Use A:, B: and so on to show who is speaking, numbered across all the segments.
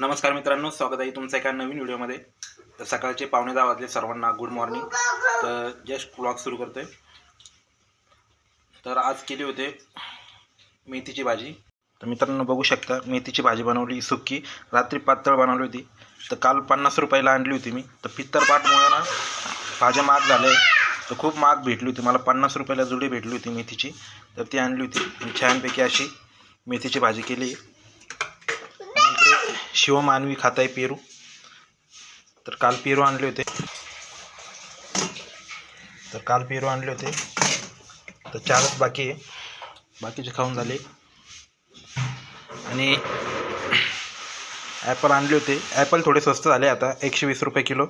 A: नमस्कार मित्रांनो स्वागत आहे तुमचं एका नवीन व्हिडिओमध्ये. तर सकाळचे पावणे दहा वाजले सर्वांना गुड मॉर्निंग तर जस्ट ब्लॉग सुरू करतोय. तर आज केली होते मेथीची भाजी. तर मित्रांनो बघू शकता मेथीची भाजी बनवली सुक्की. रात्री पातळ बनवली होती. तर काल पन्नास रुपयाला आणली होती मी. तर पित्तरपाटमुळे ना भाज्या महाग झाल्या तर खूप महाग भेटली होती. मला पन्नास रुपयाला जुडी भेटली होती मेथीची. तर ती आणली होती. छानपैकी अशी मेथीची भाजी केली. शिवमानवी खात आहे पेरू. तर काल पेरू आणले होते. तर काल पेरू आणले होते. तर चारच बाकी आहे. बाकीचे खाऊन झाले. आणि ॲपल आणले होते. ॲपल थोडे स्वस्त झाले आता. एकशे वीस रुपये किलो.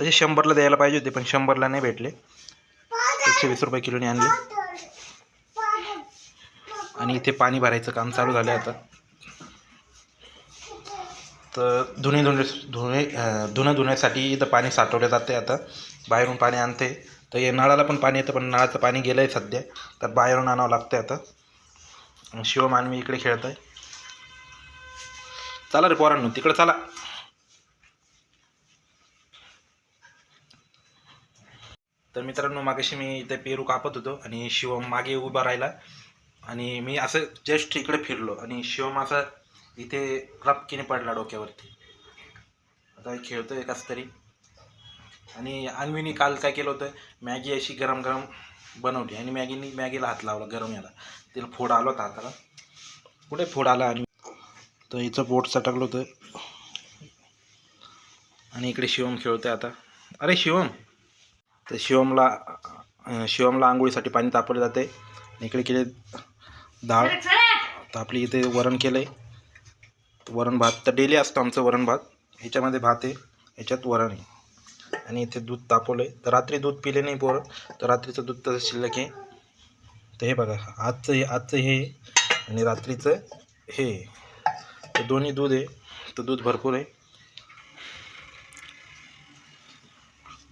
A: तसे शंभरला द्यायला पाहिजे होते पण शंभरला नाही भेटले. एकशे वीस रुपये किलोने आणले. आणि इथे पाणी भरायचं काम चालू झालं आता. तर धुणे धुणे धुणे धुणं धुण्यासाठी इथं पाणी साठवलं जाते आता. बाहेरून पाणी आणते. तर हे नळाला पण पाणी येतं पण नळाचं पाणी गेलं आहे सध्या. तर बाहेरून आणावं लागतं आता. शिवमानवी इकडे खेळत आहे चला रे पोरांनो तिकडे चला. तर मित्रांनो मागाशी मी इथे पेरू कापत होतो आणि शिवम मागे उभा राहिला. आणि मी असं जस्ट इकडे फिरलो आणि शिवम असं इथे रपकीने पडला डोक्यावरती. आता खेळतो आहे कस तरी. आणि अन्वीनी काल काय केलं होतं मॅगी अशी गरम गरम बनवली आणि मॅगीनी मॅगीला हात लावला गरम याला. तिला फोड आला होता हाताला. कुठे फोड आला आणि तर हिचं पोट सटकलं होतं. आणि इकडे शिवम खेळतोय आता. अरे शिवम! तर शिवमला शिवमला आंघोळीसाठी पाणी तापवलं जाते. इकडे केले डाळ तापली इथे वरण केलं आहे वरण भात. तर डेली असतो आमचं वरण भात. ह्याच्यामध्ये भात आहे ह्याच्यात वरण आहे. आणि इथे दूध तापवलं आहे तर रात्री दूध पिले नाही पोरं. तर रात्रीचं दूध तसं शिल्लक आहे. तर हे बघा आजचं हे आजचं हे आहे आणि रात्रीचं हे. तर दोन्ही दूध आहे. तर दूध भरपूर आहे.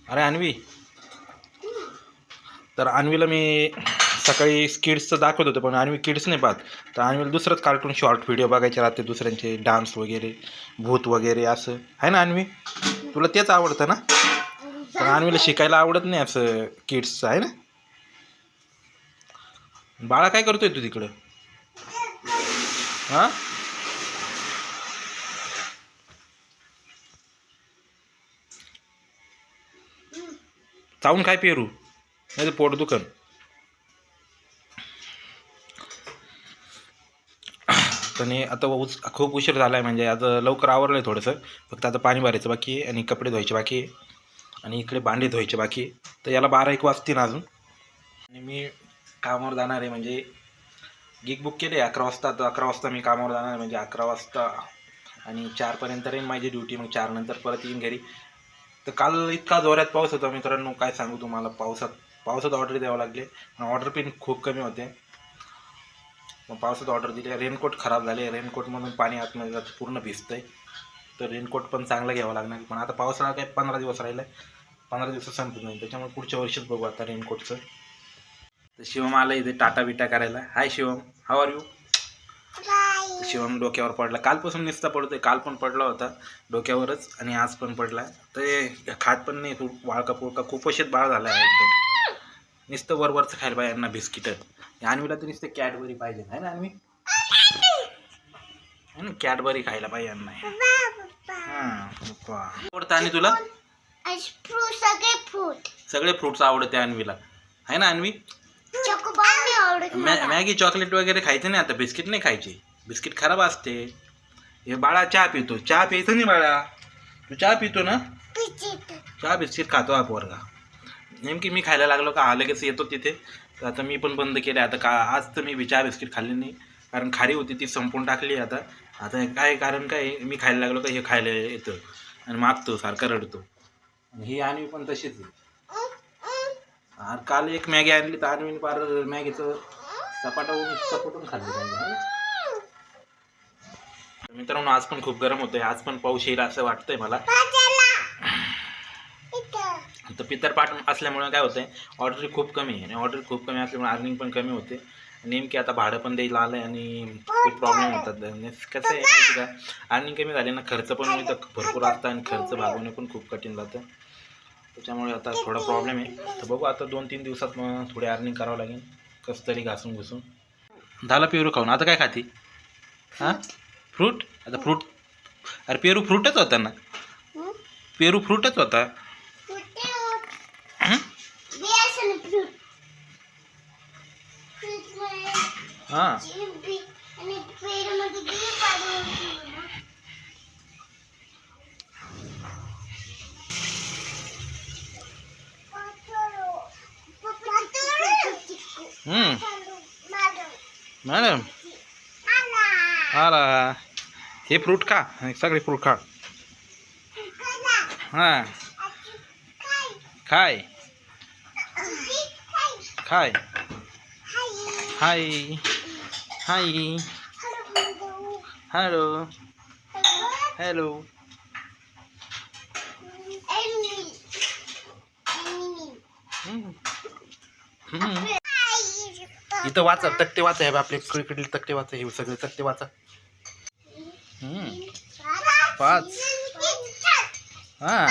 A: अरे अन्वी. तर अन्वीला मी सकाळी किड्सचं दाखवत होतं पण अन्वी किड्स नाही पाहत. तर अन्वीला दुसरंच कार्टून शॉर्ट व्हिडिओ बघायचे राहते दुसऱ्यांचे डान्स वगैरे भूत वगैरे असं. आहे ना अन्वी तुला तेच आवडतं ना? पण अन्वीला शिकायला आवडत नाही असं किड्सचं आहे ना? बाळा काय करतोय तू तिकडं? हां? चावून काय पेरू नाही तर पोट दुखन. आणि आता उच खूप उशीर झाला आहे म्हणजे आता लवकर आवरलं आहे थोडंसं. फक्त आता पाणी भरायचं बाकी आहे आणि कपडे धुवायचे बाकी आहे. आणि इकडे भांडे धुवायचे बाकी आहे. तर याला बारा एक वाजतील अजून. आणि मी कामावर जाणार आहे म्हणजे गिग बुक केले अकरा वाजता. तर अकरा वाजता मी कामावर जाणार आहे म्हणजे अकरा वाजता. आणि चारपर्यंत येईन माझी ड्युटी मग चारनंतर परत येईन घरी. तर काल इतका जोरात पाऊस होता मित्रांनो काय सांगू तुम्हाला. पावसात पावसात ऑर्डर द्यावं लागले. ऑर्डर पण खूप कमी होते. मग पावसात ऑर्डर दिली. रेनकोट खराब झाले. रेनकोटमधून पाणी आतमध्ये जातं पूर्ण भिजतंय. तर रेनकोट पण चांगला घ्यावा लागणार. पण आता पावसाळा काय? पंधरा दिवस राहिला. आहे पंधरा दिवस संपत नाही. त्याच्यामुळे पुढच्या वर्षीच बघू आता रेनकोटचं. तर शिवम आलं इथे टाटा बिटा करायला. Hi Shivam. How are you Shivam डोक्यावर पडला. कालपासून नुसता पडतोय. काल पण पडला होता डोक्यावरच आणि आज पण पडला. तर खात पण नाही वाळका पुळका खूप असेच बाळ झाला आहे एकदम. नुसतं वरवरचं खायला पाहिजे यांना बिस्किट. अन्वीला तर नुसतं कॅडबरी पाहिजे आहे ना है ना कॅडबरी खायला पाहिजे यांना. हां. आवडतं आणि तुला?
B: सगळे फ्रूट
A: सगळे फ्रुट्स आवडते अन्वीला आहे ना अन्वी मॅगी चॉकलेट वगैरे खायचे नाही आता बिस्किट नाही खायचे. बिस्किट खराब असते. हे बाळा चहा पितो. चहा प्यायचं नाही बाळा. तू चहा पितो ना? चहा बिस्किट खातो हा पोरगा नेमकी मी खायला लागलो का? लगेच येतो तिथे. तर आता मी पण बंद केलं. आता का आज तर मी विचार बिस्किट खाल्ली नाही. कारण खारी होती ती संपून टाकली आता. आता काय कारण काय? मी खायला लागलो का? हे खायला येतं. आणि मागतो सारखं रडतो. आणि ही आणवी पण तशीच आहे. काल एक मॅगी आणली तर आणवी पार मॅगीचं सपाटावून सपाटून खाल्ली मित्रांनो आज पण खूप गरम होतंय. आज पण पाऊस येईल असं वाटतंय मला. तर पितरपाठ असल्यामुळे काय होतंय ऑर्डर खूप कमी आहे आणि ऑर्डर खूप कमी असल्यामुळे अर्निंग पण कमी होते. नेमकी आता भाडं पण द्यायला आलं आहे आणि खूप प्रॉब्लेम आणि कसं आहे माहिती का? आणि कमी झाले ना खर्च पण इथं भरपूर असतं आणि खर्च भागवणे पण खूप कठीण जातं. त्याच्यामुळे आता थोडा प्रॉब्लेम आहे. तर बघू आता दोन तीन दिवसात मग थोडी अर्निंग करावं लागेल. कसं तरी घासून घुसून. झालं पेरू खाऊन. आता काय खाती? हां? फ्रूट? आता फ्रूट? अरे पेरू फ्रूटच होता ना? पेरू फ्रूटच होता. हम्म.
B: मॅडम.
A: मॅडम
B: आला.
A: आला हे फ्रूट खा हे सगळे फ्रूट खा
B: खाला.
A: हां
B: आजी खाय.
A: खाय
B: आजी खाय.
A: खाय
B: हाय.
A: हाय
B: हॅलो.
A: हॅलो. इथं वाचा तक्ते वाचा हे आपले इकडे तक्ते वाचा हे सगळे तक्ते वाचा हम्म. पाच. हां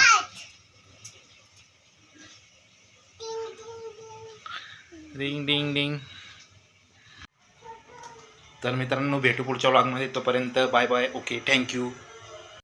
A: रिंग डिंग डिंग तर मित्रांनो भेटू पुढच्या व्लॉगमध्ये तोपर्यंत बाय बाय. Okay thank you